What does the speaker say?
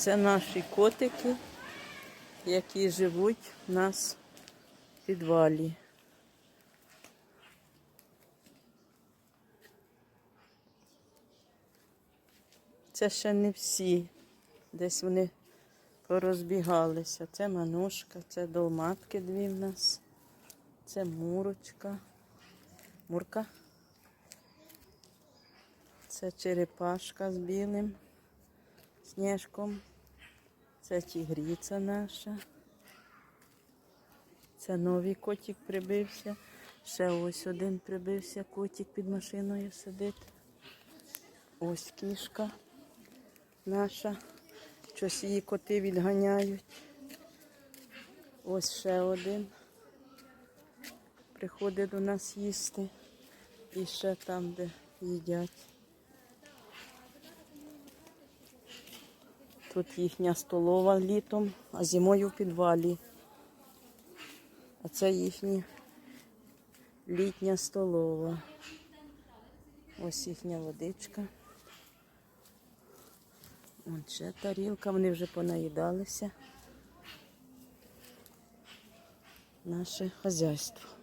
Це наші котики, які живуть у нас в підвалі. Це ще не всі. Десь вони порозбігалися. Це манушка, це долматки дві в нас. Це мурочка. Мурка. Це черепашка з білим сніжком. Це тігріця наша. Це новий котик прибився. Ще ось один прибився, котик під машиною сидить. Ось кішка наша. Щось її коти відганяють. Ось ще один. Приходить до нас їсти. І ще там, де їдять. Тут їхня столова літом, а зимою в підвалі. А це їхня літня столова. Ось їхня водичка. Вон ще тарілка, вони вже понаїдалися. Наше хазяйство.